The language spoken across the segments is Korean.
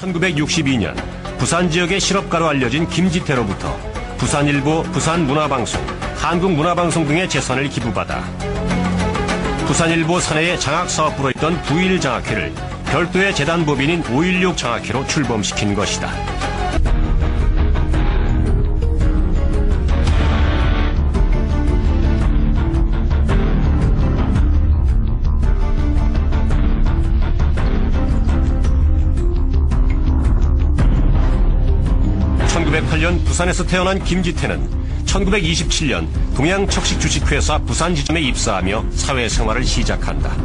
1962년 부산 지역의 실업가로 알려진 김지태로부터 부산일보, 부산문화방송, 한국문화방송 등의 재산을 기부받아 부산일보 사내의 장학사업부로 있던 부일 장학회를 별도의 재단법인인 516 장학회로 출범시킨 것이다. (1908년) 부산에서 태어난 김지태는 1927년 동양척식주식회사 부산지점에 입사하며 사회생활을 시작한다.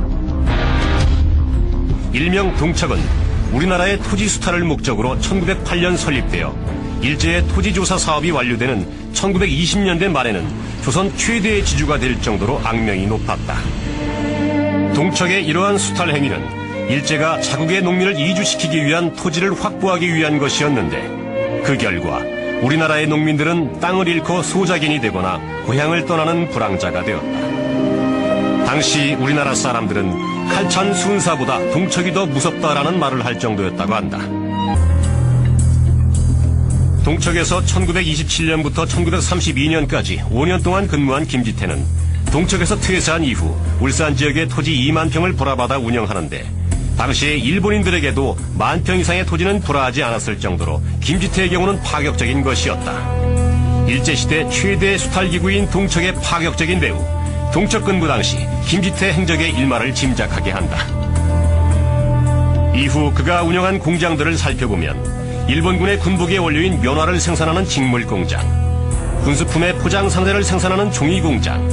일명 동척은 우리나라의 토지 수탈을 목적으로 1908년 설립되어 일제의 토지조사 사업이 완료되는 1920년대 말에는 조선 최대의 지주가 될 정도로 악명이 높았다. 동척의 이러한 수탈 행위는 일제가 자국의 농민을 이주시키기 위한 토지를 확보하기 위한 것이었는데 그 결과 우리나라의 농민들은 땅을 잃고 소작인이 되거나 고향을 떠나는 불황자가 되었다. 당시 우리나라 사람들은 칼찬 순사보다 동척이 더 무섭다라는 말을 할 정도였다고 한다. 동척에서 1927년부터 1932년까지 5년 동안 근무한 김지태는 동척에서 퇴사한 이후 울산 지역의 토지 2만 평을 불화받아 운영하는데 당시에 일본인들에게도 만 평 이상의 토지는 불화하지 않았을 정도로 김지태의 경우는 파격적인 것이었다. 일제시대 최대 수탈기구인 동척의 파격적인 배우 동척 근무 당시 김지태 행적의 일말을 짐작하게 한다. 이후 그가 운영한 공장들을 살펴보면 일본군의 군복의 원료인 면화를 생산하는 직물 공장, 군수품의 포장 상자를 생산하는 종이 공장,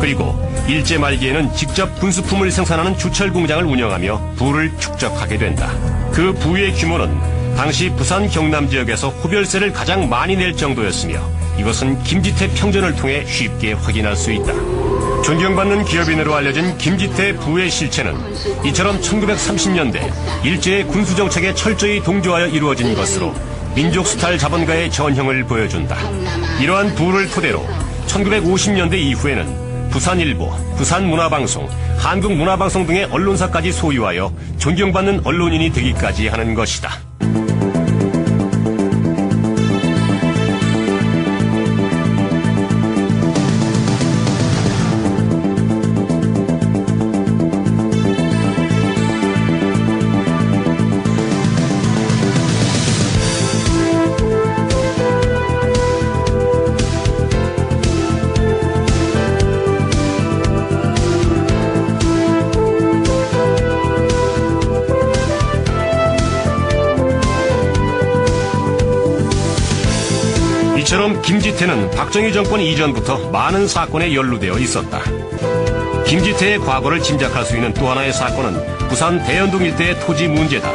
그리고 일제 말기에는 직접 군수품을 생산하는 주철 공장을 운영하며 부를 축적하게 된다. 그 부의 규모는 당시 부산 경남 지역에서 호별세를 가장 많이 낼 정도였으며 이것은 김지태 평전을 통해 쉽게 확인할 수 있다. 존경받는 기업인으로 알려진 김지태 부의 실체는 이처럼 1930년대 일제의 군수정책에 철저히 동조하여 이루어진 것으로 민족 수탈 자본가의 전형을 보여준다. 이러한 부를 토대로 1950년대 이후에는 부산일보, 부산문화방송, 한국문화방송 등의 언론사까지 소유하여 존경받는 언론인이 되기까지 하는 것이다. 김지태는 박정희 정권 이전부터 많은 사건에 연루되어 있었다. 김지태의 과거를 짐작할 수 있는 또 하나의 사건은 부산 대연동 일대의 토지 문제다.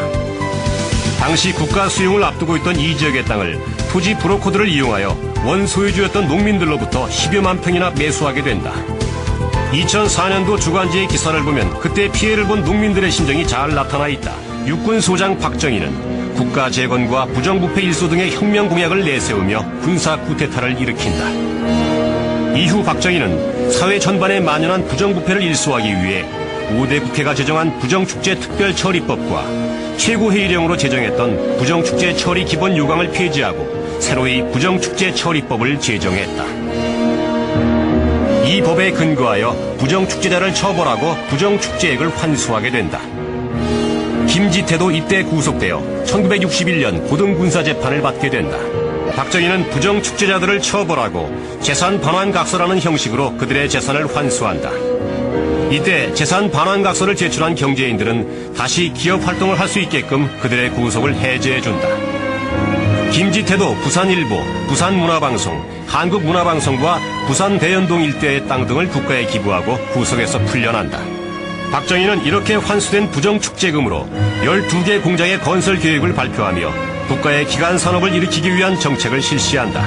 당시 국가 수용을 앞두고 있던 이 지역의 땅을 토지 브로커들을 이용하여 원 소유주였던 농민들로부터 10여만 평이나 매수하게 된다. 2004년도 주간지의 기사를 보면 그때 피해를 본 농민들의 심정이 잘 나타나 있다. 육군 소장 박정희는 국가 재건과 부정부패 일소 등의 혁명 공약을 내세우며 군사 쿠데타를 일으킨다. 이후 박정희는 사회 전반에 만연한 부정부패를 일소하기 위해 5대 국회가 제정한 부정축제 특별처리법과 최고회의령으로 제정했던 부정축제 처리 기본 요강을 폐지하고 새로이 부정축제 처리법을 제정했다. 이 법에 근거하여 부정축제자를 처벌하고 부정축제액을 환수하게 된다. 김지태도 이때 구속되어 1961년 고등군사재판을 받게 된다. 박정희는 부정축제자들을 처벌하고 재산 반환각서라는 형식으로 그들의 재산을 환수한다. 이때 재산 반환각서를 제출한 경제인들은 다시 기업 활동을 할 수 있게끔 그들의 구속을 해제해준다. 김지태도 부산일보, 부산문화방송, 한국문화방송과 부산대연동 일대의 땅 등을 국가에 기부하고 구속에서 풀려난다. 박정희는 이렇게 환수된 부정축제금으로 12개 공장의 건설 계획을 발표하며 국가의 기간 산업을 일으키기 위한 정책을 실시한다.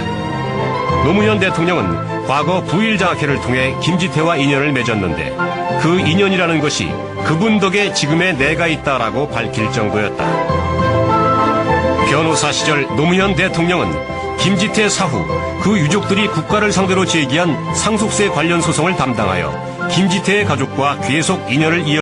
노무현 대통령은 과거 부일장학회를 통해 김지태와 인연을 맺었는데 그 인연이라는 것이 그분 덕에 지금의 내가 있다라고 밝힐 정도였다. 변호사 시절 노무현 대통령은 김지태 사후 그 유족들이 국가를 상대로 제기한 상속세 관련 소송을 담당하여 김지태의 가족과 계속 인연을 이어